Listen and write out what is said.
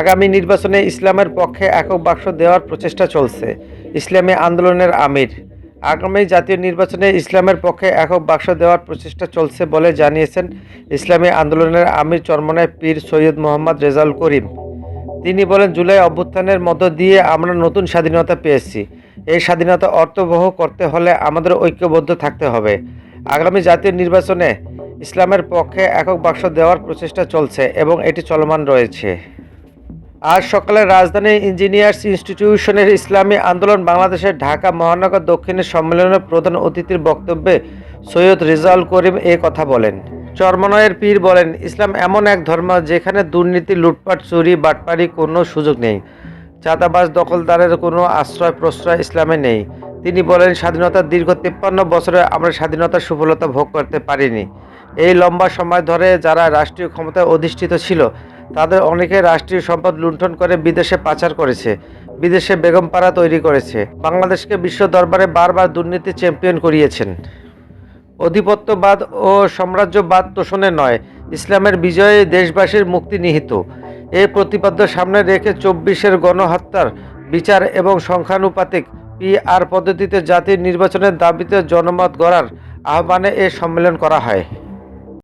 আগামী নির্বাচনে ইসলামের পক্ষে একক বাক্স দেওয়ার প্রচেষ্টা চলছে। ইসলামী আন্দোলনের আমির। আগামী জাতীয় নির্বাচনে ইসলামের পক্ষে একক বাক্স দেওয়ার প্রচেষ্টা চলছে বলে জানিয়েছেন ইসলামী আন্দোলনের আমির চরমনায় পীর সৈয়দ মোহাম্মদ রেজাউল করিম। তিনি বলেন, জুলাই অভ্যুত্থানের মধ্য দিয়ে আমরা নতুন স্বাধীনতা পেয়েছি। এই স্বাধীনতা অর্থবহ করতে হলে আমাদের ঐক্যবদ্ধ থাকতে হবে। আগামী জাতীয় নির্বাচনে ইসলামের পক্ষে একক বাক্স দেওয়ার প্রচেষ্টা চলছে এবং এটি চলমান রয়েছে। আজ সকালে রাজধানী ইঞ্জিনিয়ার্স ইনস্টিটিউশনের ইসলামী আন্দোলন বাংলাদেশের ঢাকা মহানগর দক্ষিণের সম্মেলনের প্রধান অতিথির বক্তব্যে সৈয়দ রেজাউল করিম এ কথা বলেন। চরমনয়ের পীর বলেন, ইসলাম এমন এক ধর্ম যেখানে দুর্নীতি, লুটপাট, চুরি, বাটপারি কোনো সুযোগ নেই। চাঁদাবাজ দখলদারের কোনো আশ্রয়, প্রশ্রয় ইসলামে নেই। তিনি বলেন স্বাধীনতার দীর্ঘ তিপ্পান্ন বছরে আমরা স্বাধীনতার সুফলতা ভোগ করতে পারিনি। এই লম্বা সময় ধরে যারা রাষ্ট্রীয় ক্ষমতায় অধিষ্ঠিত ছিল, তাদের অনেকে রাষ্ট্রীয় সম্পদ লুণ্ঠন করে বিদেশে পাচার করেছে, বিদেশে বেগমপাড়া তৈরি করেছে। বাংলাদেশকে বিশ্ব দরবারে বারবার দুর্নীতি চ্যাম্পিয়ন করিয়েছেন। অধিপত্যবাদ ও সাম্রাজ্যবাদ তোষণে নয়, ইসলামের বিজয়ে দেশবাসীর মুক্তি নিহিত। এই প্রতিপাদ্য সামনে রেখে চব্বিশের গণহত্যার বিচার এবং সংখ্যানুপাতিক পিআর পদ্ধতিতে জাতীয় নির্বাচনের দাবিতে জনমত গড়ার আহ্বানে এ সম্মেলন করা হয়।